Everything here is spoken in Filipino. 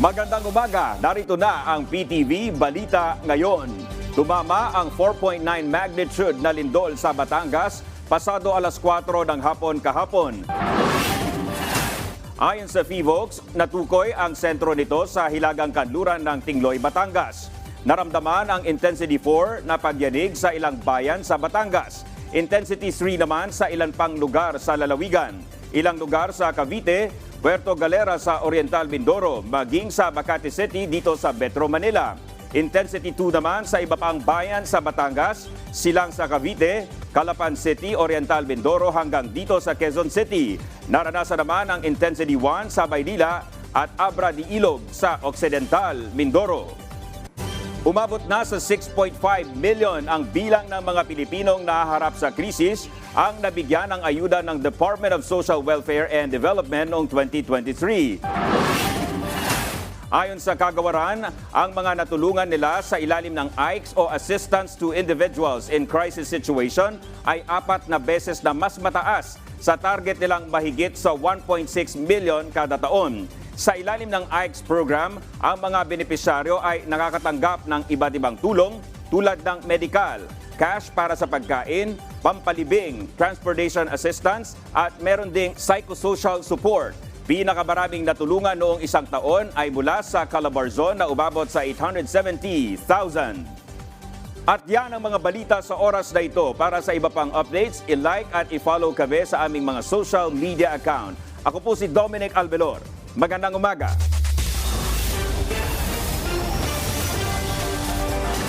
Magandang umaga, narito na ang PTV Balita ngayon. Tumama ang 4.9 magnitude na lindol sa Batangas pasado alas 4 ng hapon kahapon. Ayon sa FIVOX, natukoy ang sentro nito sa hilagang kanluran ng Tingloy, Batangas. Naramdaman ang Intensity 4 na pagyanig sa ilang bayan sa Batangas. Intensity 3 naman sa ilan pang lugar sa lalawigan. Ilang lugar sa Cavite, Puerto Galera sa Oriental Mindoro, maging sa Makati City dito sa Metro Manila. Intensity 2 naman sa iba pang bayan sa Batangas, silang sa Cavite, Calapan City, Oriental Mindoro hanggang dito sa Quezon City. Naranasan naman ang Intensity 1 sa Maynila at Abra de Ilog sa Occidental Mindoro. Umabot na sa 6.5 million ang bilang ng mga Pilipinong nahaharap sa krisis ang nabigyan ng ayuda ng Department of Social Welfare and Development noong 2023. Ayon sa kagawaran, ang mga natulungan nila sa ilalim ng AICS o Assistance to Individuals in Crisis Situation ay apat na beses na mas mataas sa target nilang mahigit sa 1.6 million kada taon. Sa ilalim ng AICS program, ang mga benepisyaryo ay nakakatanggap ng iba't ibang tulong tulad ng medical, cash para sa pagkain, pampalibing, transportation assistance at meron ding psychosocial support. Pinakamaraming natulungan noong isang taon ay mula sa Calabarzon na umabot sa 870,000. At yan ang mga balita sa oras na ito. Para sa iba pang updates, i-like at i-follow kami sa aming mga social media account. Ako po si Dominic Albelor. Magandang umaga.